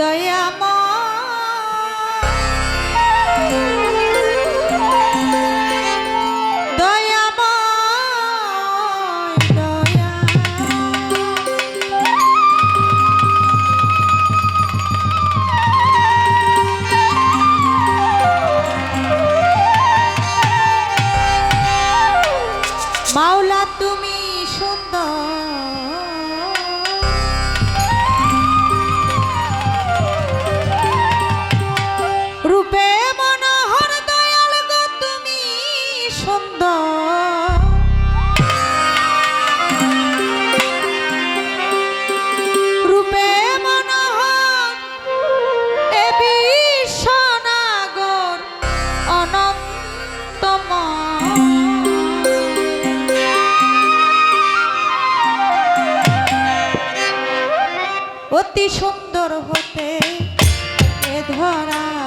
দয়া অতি সুন্দর হতে এ ধরা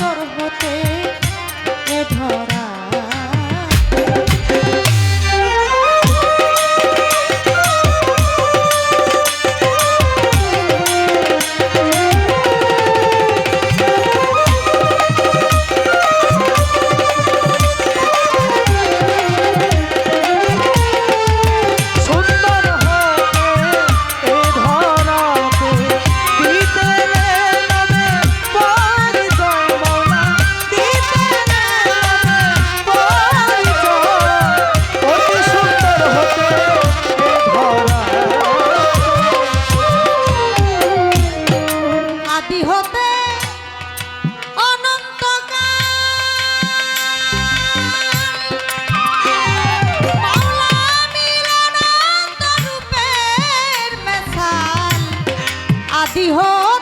तर होते धरा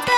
te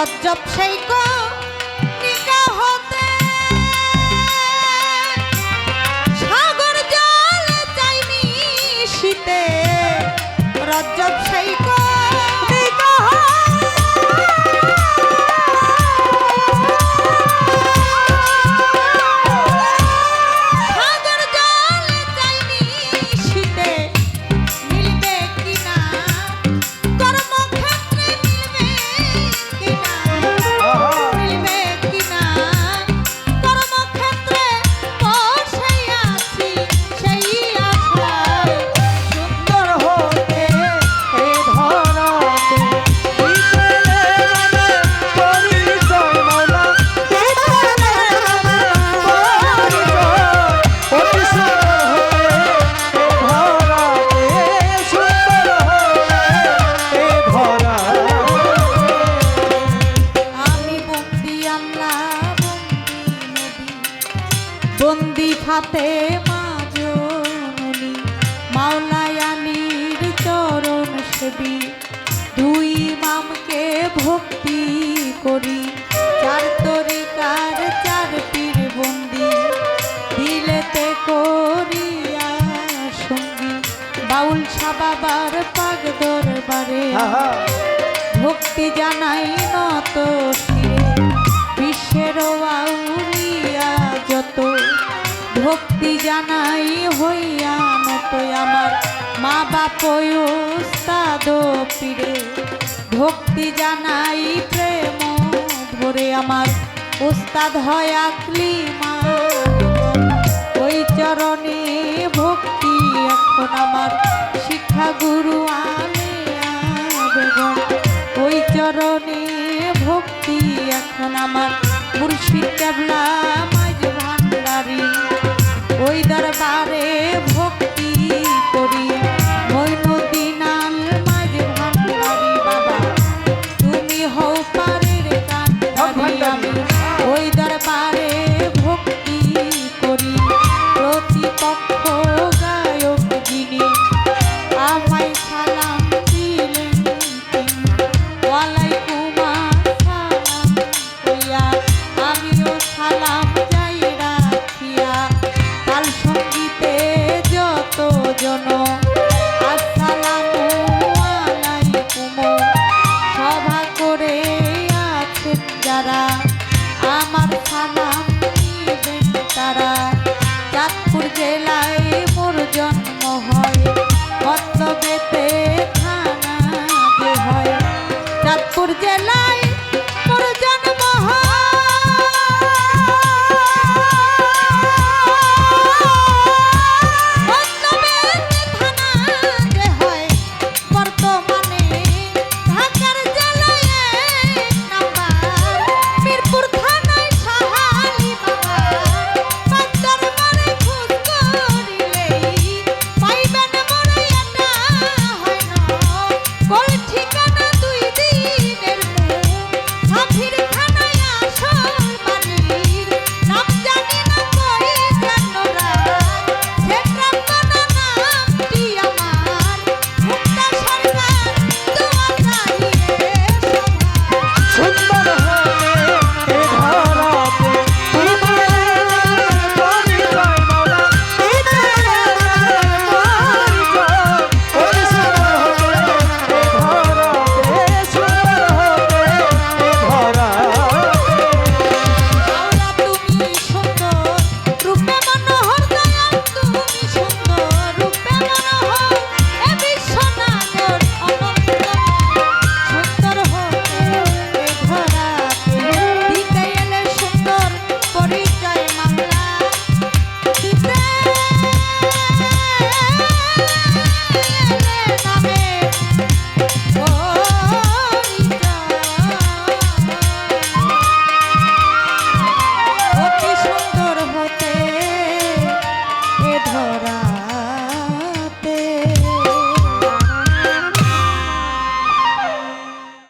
রজ্জব সেই কর করি। চার তরিকার চার পীর বন্দি। দিলেতে করিয়া সঙ্গী। বাউল সাবাবার পাগ দরবারে। ভক্তি জানাই নত বিশ্বের আউলিয়া যত। ভক্তি জানাই হইয়া নত আমার। মা বাপ উস্তাদ পীরে। ভক্তি জানাই প্রেম ভরে আমার উস্তাদ হয় আকলি মা ওই চরণে ভক্তি এখন আমার। শিক্ষা গুরু আমি ওই চরণে ভক্তি এখন আমার। মুর্শিদ কেবলা মাঝ ভান্ডারি। ওই দরবারে ভক্তি